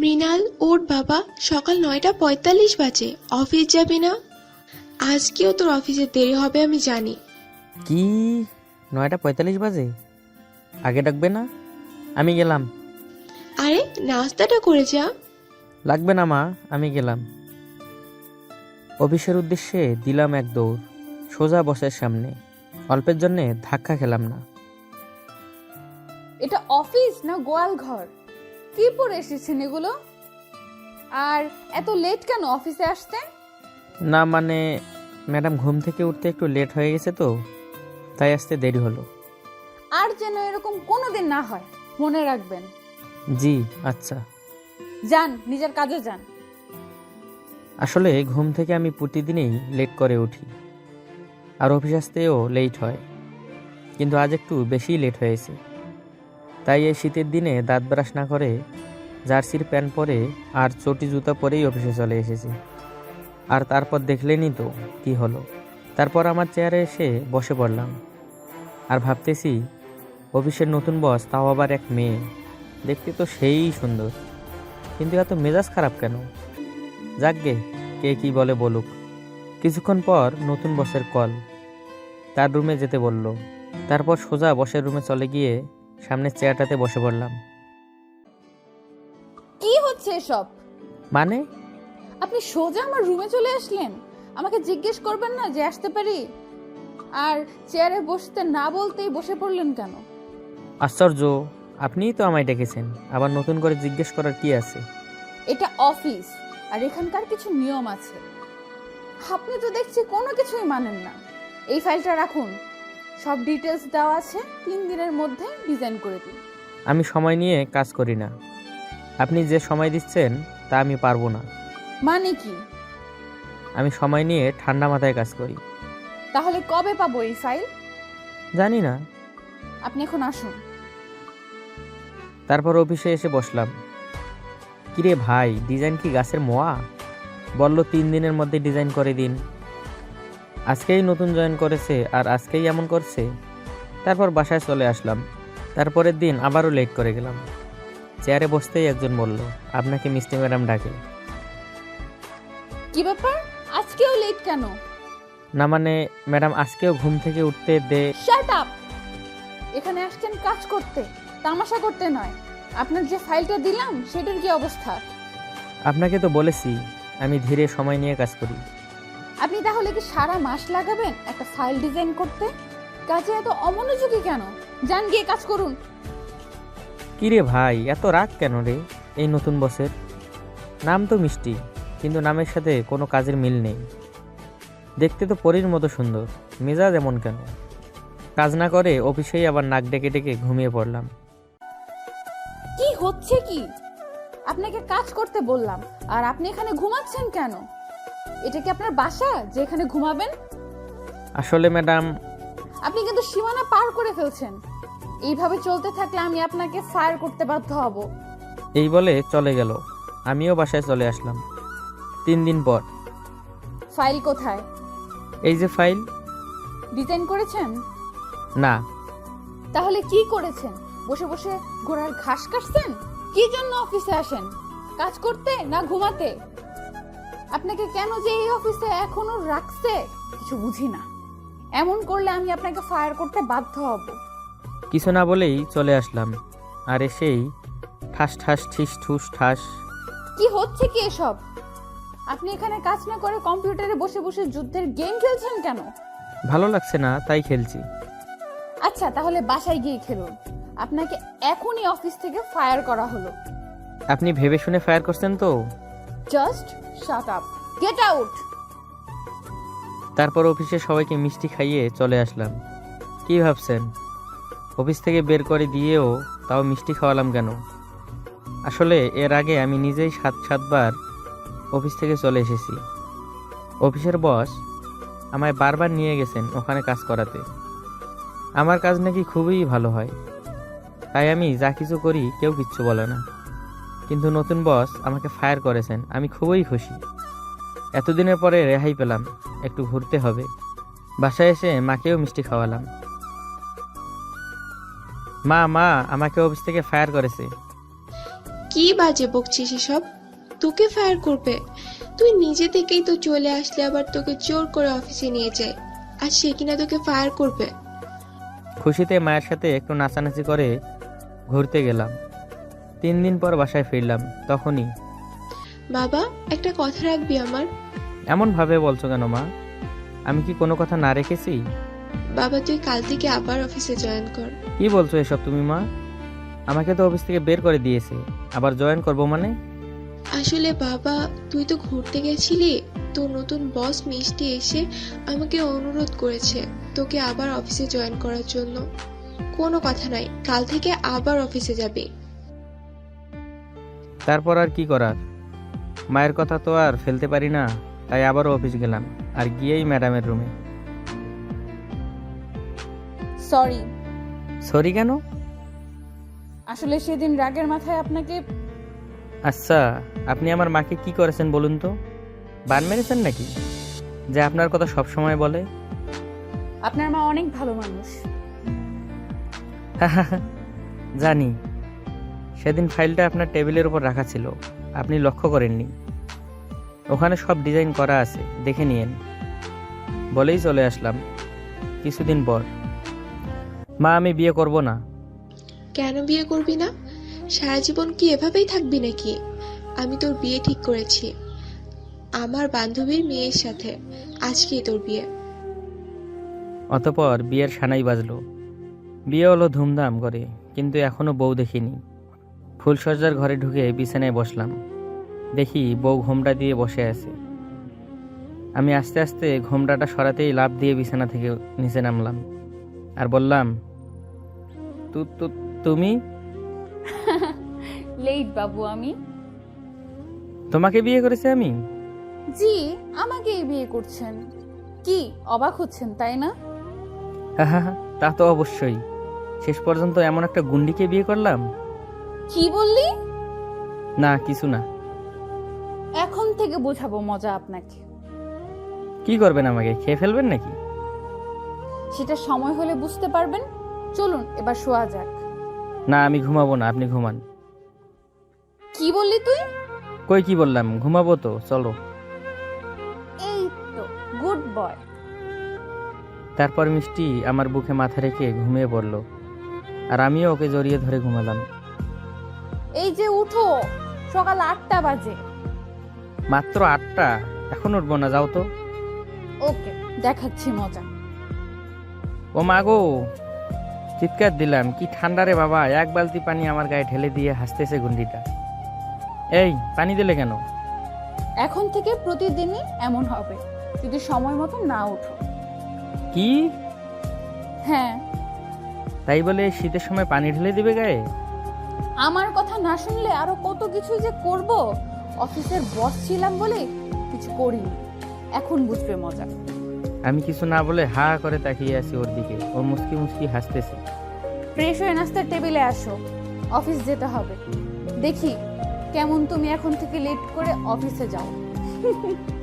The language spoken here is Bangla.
মৃণাল ওর বাবা সকাল নয়টা পঁয়তাল্লিশ বাজে। অফিস যাবি না? আজকেও তোর অফিসে দেরি হবে আমি জানি। কি? নয়টা পঁয়তাল্লিশ বাজে? আগে ডাকবে না? আমি গেলাম। আরে নাস্তাটা করে যা। লাগবে না মা আমি গেলাম। অফিসের উদ্দেশ্যে দিলাম এক দৌড় সোজা বসের সামনে। অল্পের জন্যে ধাক্কা খেলাম না। এটা অফিস না গোয়াল ঘর? কি পরে এসেছেন এগুলো? আর এত লেট কেন অফিসে আসতে না মানে ম্যাডাম ঘুম থেকে উঠতে একটু লেট হয়ে গেছে তো তাই আসতে দেরি হলো। আর যেন এরকম কোনোদিন না হয় মনে রাখবেন। জি আচ্ছা। যান নিজের কাজে যান। আসলে ঘুম থেকে আমি প্রতিদিনই লেট করে উঠি। আর অফিস আসতেও লেট হয়। কিন্তু আজ একটু বেশি লেট হয়েছে। তাই এই শীতের দিনে দাঁত ব্রাশ না করে জার্সির প্যান্ট পরে আর চটি জুতা পরেই অফিসে চলে এসেছি। আর তারপর দেখলেনই তো কি হলো। তারপর আমার চেয়ারে এসে বসে পড়লাম। আর ভাবতেছি, অফিসের নতুন বস তাও আবার এক মেয়ে। দেখতে তো সেই সুন্দর। কিন্তু এত মেজাজ খারাপ কেন? যাকগে, কে কি বলে বলুক। কিছুক্ষণ পর নতুন বসের কল। তার রুমে যেতে বলল। তারপর সোজা বসের রুমে চলে গিয়ে সামনের চেয়ারটাতে বসে পড়লাম। কি হচ্ছে এসব? মানে? আপনি সোজা আমার রুমে চলে আসলেন? আমাকে জিজ্ঞেস করবেন না যে আসতে পারি? আর চেয়ারে বসতে না বলতেই বসে পড়লেন কেন? আশ্চর্য আপনিই তো আমায় ডেকেছেন। আবার নতুন করে জিজ্ঞেস করার কি আছে? এটা অফিস আর এখানকার কিছু নিয়ম আছে। আপনি তো দেখছি কোনো কিছুই মানেন না। এই ফাইলটা রাখুন। সব ডিটেলস দেওয়া আছে তিন দিনের মধ্যে ডিজাইন করে দিন। আমি সময় নিয়ে কাজ করি না। আপনি যে সময় দিচ্ছেন তা আমি পারব না। মানে কি? আমি সময় নিয়ে ঠান্ডা মাথায় কাজ করি। তাহলে কবে পাবো এই ফাইল জানি না। আপনি এখন আসুন। তারপর অফিসে এসে বসলাম। কিরে ভাই ডিজাইন কি গাছের মোয়া? বলল তিন দিনের মধ্যে ডিজাইন করে দিন। আজকেই নতুন জয়েন করেছে আর আজকেই এমন করছে। তারপর বাসায় চলে আসলাম। তারপরের দিন আবারও লেট করে গেলাম। চেয়ারে বসতেই একজন বলল আপনাকে মিষ্টি ম্যাডাম ডাকে। কি ব্যাপার? আজকেও লেট কেন? না মানে ম্যাডাম আজকেও ঘুম থেকে উঠতে দে শাট আপ এখানে আসছেন কাজ করতে তামাশা করতে নয়। আপনার যে ফাইলটা দিলাম সেটার কি অবস্থা? আপনাকে তো বলেছি আমি ধীরে সময় নিয়ে কাজ করি। আপনি তাহলে কি সারা মাস লাগাবেন একটা ফাইল ডিজাইন করতে? কাজে এত অমনোযোগী কেন? যান গিয়ে কাজ করুন। কিরে ভাই এত রাগ কেন রে? এই নতুন বসের নাম তো মিষ্টি কিন্তু নামের সাথে কোনো কাজের মিল নেই। দেখতে তো পরীর মতো সুন্দর মেজাজ এমন কেন? কাজ না করে অফিসেই আবার নাক ডেকে ডেকে ঘুমিয়ে পড়লাম। কি হচ্ছে কি? আপনাকে কাজ করতে বললাম আর আপনি এখানে ঘুমাচ্ছেন কেন? এটা কি আপনার বাসা যে এখানে ঘুমাবেন? আসলে ম্যাডাম আপনি কিন্তু সীমানা পার করে ফেলছেন। এইভাবে চলতে থাকলে আমি আপনাকে ফায়ার করতে বাধ্য হব। এই বলে চলে গেল। আমিও বাসায় চলে আসলাম। তিন দিন পর। ফাইল কোথায়? এই যে ফাইল। ডিজাইন করেছেন? না। তাহলে কি করেছেন? বসে বসে ঘোড়ার ঘাস কাটছেন? কি জন্য অফিসে আসেন? কাজ করতে না ঘুমাতে? আপনাকে কেন যে এই অফিসে এখনও রাখছে কিছু বুঝি না। এমন করলে আমি আপনাকে ফায়ার করতে বাধ্য হব। কিছু না বলেই চলে আসলাম আর এসেই ঠাস ঠাস ঠিস ঠুস ঠাস। কি হচ্ছে কি এসব? আপনি এখানে কাজ না করে কম্পিউটারে বসে বসে যুদ্ধের গেম খেলছেন কেন? ভালো লাগছে না তাই খেলছি। আচ্ছা তাহলে বাসায় গিয়ে খেলুন। আপনাকে এখনই অফিস থেকে ফায়ার করা হলো। আপনি ভেবে শুনে ফায়ার করছেন তো? Just shut up get out তারপর অফিসে সবাইকে মিষ্টি খাইয়ে চলে আসলাম। কি ভাবছেন? অফিস থেকে বের করে দিয়েও তাও মিষ্টি খাওয়ালাম কেন? আসলে এর আগে আমি নিজেই সাত সাতবার অফিস থেকে চলে এসেছি। অফিসের বস আমায় বারবার নিয়ে গেছেন ওখানে কাজ করাতে। আমার কাজ নাকি খুবই ভালো হয়। তাই আমি যা কিছু করি কেউ কিচ্ছু বলে না। কিন্তু নতুন বস আমাকে ফায়ার করেছেন আমি খুবই খুশি। এতদিনের পরে রেহাই পেলাম একটু ঘুরতে হবে। বাসায় এসে মাকেও মিষ্টি খাওয়ালাম। মা মা আমাকে অফিস থেকে ফায়ার করেছে। কি বাজে বকছিস এসব? তোকে ফায়ার করবে? তুই নিজে থেকেই তো চলে আসলে আবার তোকে জোর করে অফিসে নিয়ে যায়। আর সে কিনা তোকে ফায়ার করবে? খুশিতে মায়ের সাথে একটু নাচানাচি করে ঘুরতে গেলাম। তিন দিন পর বাসায় ফিরলাম তখনই। বাবা একটা কথা রাখবি আমার। এমনভাবে বলছো কেন মা? আমি কি কোনো কথা না রেখেছি? বাবা তুই কাল থেকে আবার অফিসে জয়েন কর। কি বলছো এসব তুমি মা? আমাকে তো অফিস থেকে বের করে দিয়েছে। আবার জয়েন করব মানে? আসলে বাবা তুই তো ঘুরতে গেছিলি তো নতুন বস মিষ্টি এসে আমাকে অনুরোধ করেছে তোকে আবার অফিসে জয়েন করার জন্য। কোনো কথা নাই কাল থেকে আবার অফিসে যাবি। তারপর আর কি করার? মায়ের কথা তো আর ফেলতে পারি না তাই আবারও অফিস গেলাম আর গিয়েই ম্যাডামের রুমে। সরি। সরি কেন? আসলে সেদিন রাগের মাথায় আপনাকে আচ্ছা আপনি আমার মাকে কি করেছেন বলুন তো? বান মেরেছেন নাকি? যে আপনার কথা সব সময় বলে। আপনার মা অনেক ভালো মানুষ। জানি। সেদিন ফাইলটা আপনার টেবিলের উপর রাখা ছিল। আপনি লক্ষ্য করেননি। ওখানে সব ডিজাইন করা আছে দেখে নিয়েন। বলেই চলে আসলাম কিছুদিন পর। মা আমি বিয়ে করব না। কেন বিয়ে করবি না? সারা জীবন কি এভাবেই থাকবি নাকি? আমি তোর বিয়ে ঠিক করেছি। আমার বান্ধবীর মেয়ের সাথে। আজকেই তোর বিয়ে। অতপর বিয়ের সানাই বাজলো। বিয়ে হলো ধুমধাম করে কিন্তু এখনও বউ দেখিনি। ফুলসজ্জার ঘরে ঢুকে বিছানায় বসলাম। দেখি বউ ঘোমটা দিয়ে বসে আছে। আমি আস্তে আস্তে ঘোমটাটা সরাতেই লাভ দিয়ে বিছানা থেকে নিচে নামলাম আর বললাম তুমি? লেট বাবু আমি। তোমাকে বিয়ে করেছি আমি? জি আমাকেই বিয়ে করছেন। কি অবাক হচ্ছেন তাই না? তা তো অবশ্যই। শেষ পর্যন্ত এমন একটা গুন্ডিকে বিয়ে করলাম? কি বললি? না কিছু না। এখন থেকে বোঝাবো মজা আপনাকে। কি করবেন আমাকে খেয়ে ফেলবেন নাকি? সেটা সময় হলে বুঝতে পারবেন। চলুন এবার শোয়া যাক। না আমি ঘুমাবো না আপনি ঘুমান। কি বললি তুই? কই কি বললাম ঘুমাবো তো চলো। এই তো গুড বয়। তারপর মিষ্টি আমার বুকে মাথা রেখে ঘুমিয়ে পড়ল। আর আমিও ওকে জড়িয়ে ধরে ঘুমালাম। এই যে উঠো সকাল আটটা বাজে। মাত্র আটটা? এখন উঠবো না যাও তো। ওকে দেখাচ্ছি মজা। ও মা গো চিৎকার দিলাম কি ঠান্ডা রে বাবা এক বালতি পানি আমার গায়ে ঢেলে দিয়ে হাসতেছে গুন্ডিটা। এই পানি দিলে কেন? এখন থেকে প্রতিদিনই এমন হবে যদি সময় মতো না উঠো। কি? হ্যাঁ। তাই বলে শীতের সময় পানি ঢেলে দিবে গায়ে? আমার কথা না শুনলে আরও কত কিছু যে করব? অফিসের বস ছিলাম বলে কিছু করিনি। এখন বুঝবে মজা। আমি কিছু না বলে হা করে তাকিয়ে আছি ওর দিকে। ও মুসকি মুসকি হাসতেছে। ফ্রেশ হয়ে নাস্তার টেবিলে আসো। অফিস যেতে হবে। দেখি কেমন তুমি এখন থেকে লেট করে অফিসে যাও।